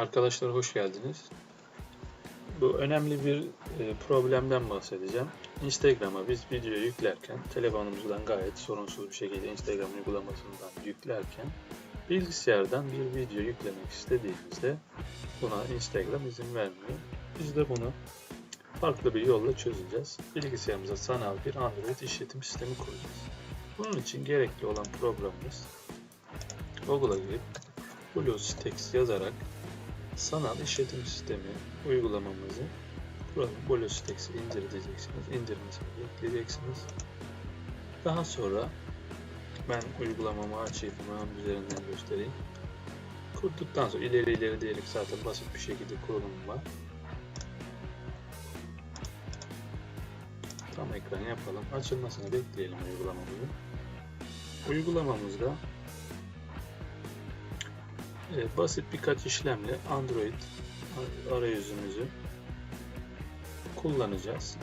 Arkadaşlar hoş geldiniz. Bu önemli bir e, problemden bahsedeceğim. Instagram'a biz video yüklerken telefonumuzdan gayet sorunsuz bir şekilde Instagram uygulamasından yüklerken bilgisayardan bir video yüklemek istediğimizde buna Instagram izin vermiyor. Biz de bunu farklı bir yolla çözeceğiz. Bilgisayarımıza sanal bir Android işletim sistemi kuracağız. Bunun için gerekli olan programımız Google'a girip BlueStacks yazarak sanal işletim sistemi uygulamamızı burada BlueStacks'i indir diyeceksiniz. İndirmesini bekleyeceksiniz. Daha sonra ben uygulamamı açayım hemen üzerinden göstereyim. Kurduktan sonra ileri ileri diyerek zaten basit bir şekilde kurulum var. Tam ekran yapalım. Açılmasını bekleyelim uygulamamızın. Uygulamamızda e, basit birkaç işlemle Android arayüzümüzü kullanacağız.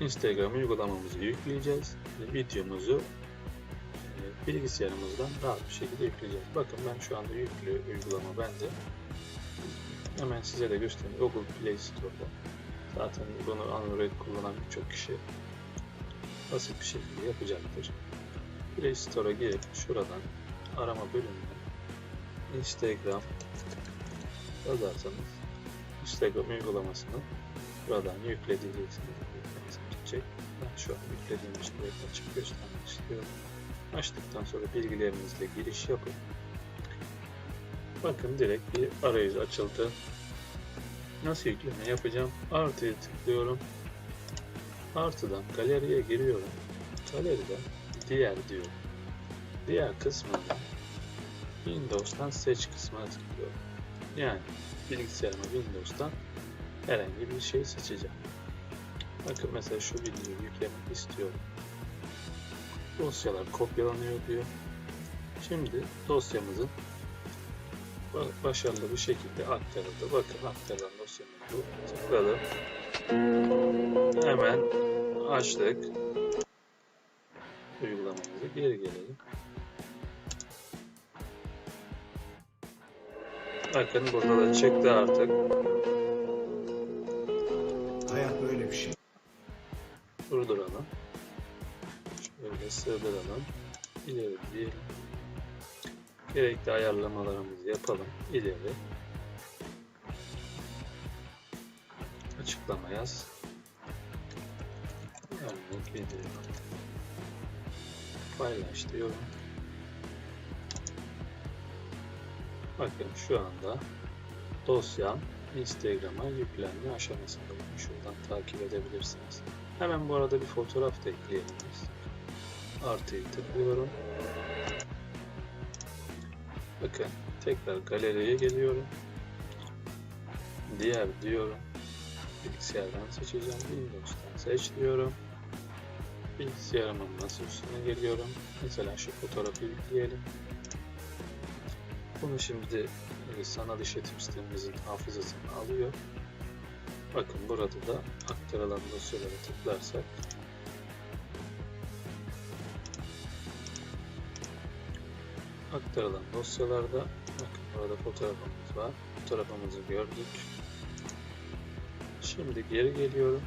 Instagram uygulamamızı yükleyeceğiz. Videomuzu e, bilgisayarımızdan rahat bir şekilde yükleyeceğiz. Bakın ben şu anda yüklü uygulama bende. Hemen size de göstereyim. Google Play Store'da. Zaten bunu Android kullanan birçok kişi basit bir şekilde yapacaktır. Play Store'a girip şuradan arama bölümüne Instagram yazarsanız Instagram uygulamasını buradan yüklediğiniz gidecek. Ben şu an yüklediğim için direkt açıp göstermek istiyorum. Açtıktan sonra bilgilerinizle giriş yapın. Bakın direkt bir arayüz açıldı. Nasıl yükleme yapacağım? Artıya tıklıyorum. Artıdan galeriye giriyorum. Galeriden diğer diyorum. Diğer kısmında Windows'tan seç kısmına tıklıyorum. Yani bilgisayarıma Windows'tan herhangi bir şey seçeceğim. Bakın mesela şu videoyu yüklemek istiyorum. Dosyalar kopyalanıyor diyor. Şimdi dosyamızın ba- başarılı bir şekilde aktarıldı. Bakın aktarılan dosyamız bu. Tıkladım. Hemen açtık. Uygulamamızı geri gelelim. Bakın burada da çıktı artık. Hayat böyle bir şey. Durduralım. Şöyle sığdıralım. İleri diyelim. Gerekli ayarlamalarımızı yapalım. İleri. Açıklama yaz. Örnek video. Paylaş diyorum. Bakın şu anda dosyam Instagram'a yüklenme aşamasındayım. Şuradan takip edebilirsiniz. Hemen bu arada bir fotoğraf da ekleyelim biz. Artıyı tıklıyorum. Bakın tekrar galeriye geliyorum. Diğer diyorum. Bilgisayardan seçeceğim. Windows'tan seç diyorum. Bilgisayarımın masa üstüne geliyorum. Mesela şu fotoğrafı yükleyelim. Bunu şimdi e, sanal işletim sistemimizin hafızasını alıyor. Bakın burada da aktarılan dosyalara tıklarsak aktarılan dosyalarda bakın burada fotoğrafımız var. Fotoğrafımızı gördük. Şimdi geri geliyorum.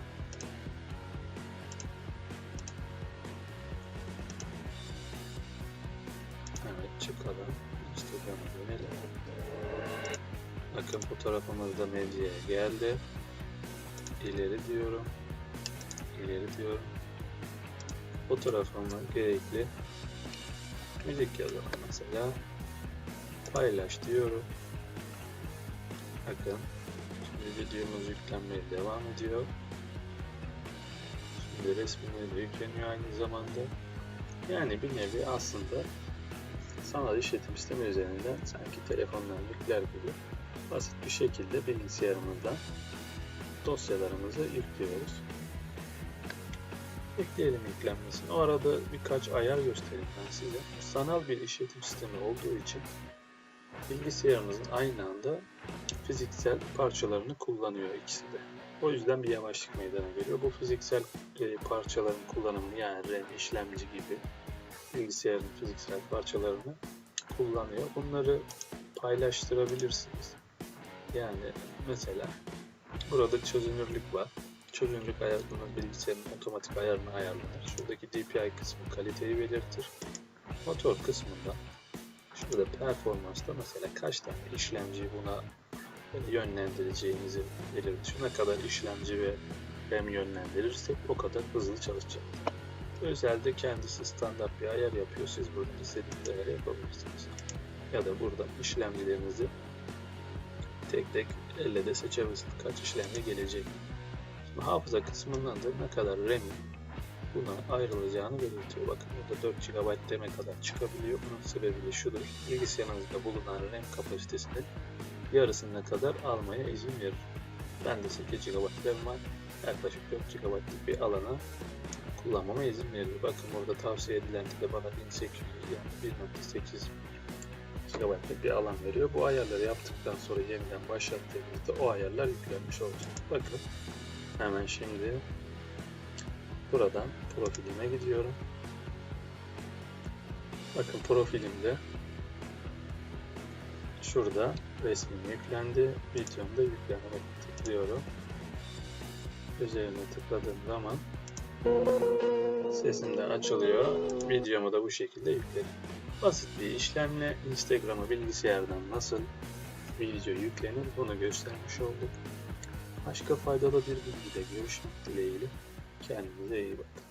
Evet çıkalım. Dönelim. Bakın fotoğrafımız da medyaya geldi. İleri diyorum. İleri diyorum. Fotoğrafıma gerekli müzik yazalım mesela. Paylaş diyorum. Bakın. Şimdi videomuz yüklenmeye devam ediyor. Şimdi resmine de yükleniyor aynı zamanda. Yani bir nevi aslında sanal işletim sistemi üzerinden sanki telefondan yükler gibi basit bir şekilde bilgisayarımızdan dosyalarımızı yüklüyoruz. Bekleyelim yüklenmesini. O arada birkaç ayar göstereyim ben size. Sanal bir işletim sistemi olduğu için bilgisayarımızın aynı anda fiziksel parçalarını kullanıyor ikisi de. O yüzden bir yavaşlık meydana geliyor. Bu fiziksel e, parçaların kullanımı yani RAM, işlemci gibi bilgisayarın fiziksel parçalarını kullanıyor. Bunları paylaştırabilirsiniz. Yani mesela burada çözünürlük var. Çözünürlük ayarını bilgisayarın otomatik ayarını ayarlar. Şuradaki DPI kısmı kaliteyi belirtir. Motor kısmında şurada performansta mesela kaç tane işlemciyi buna yönlendireceğinizi belirtir. Ne kadar işlemci ve RAM yönlendirirsek o kadar hızlı çalışacak. Özelde kendisi standart bir ayar yapıyor. Siz buradan istediğiniz ayarı yapabilirsiniz. Ya da buradan işlemcilerinizi tek tek elle de seçebilirsiniz. Kaç işlemci gelecek. Şimdi hafıza kısmından da ne kadar RAM'in buna ayrılacağını belirtiyor. Bakın burada 4 GB RAM'e kadar çıkabiliyor. Bunun sebebi de şudur. Bilgisayarınızda bulunan RAM kapasitesinin yarısına kadar almaya izin verir. Bende 8 GB RAM var. Yaklaşık 4 GB'lık bir alana kullanmama izin veriyor. Bakın burada tavsiye edilen de bana 1800 yani 1.8 GB'lık bir alan veriyor. Bu ayarları yaptıktan sonra yeniden başlattığımızda o ayarlar yüklenmiş olacak. Bakın hemen şimdi buradan profilime gidiyorum. Bakın profilimde şurada resmim yüklendi. Videomda yüklenene tıklıyorum. Üzerine tıkladığım zaman sesim de açılıyor. Videomu da bu şekilde yükledim. Basit bir işlemle Instagram'a bilgisayardan nasıl video yüklenir bunu göstermiş olduk. Başka faydalı bir bilgide görüşmek dileğiyle. Kendinize iyi bakın.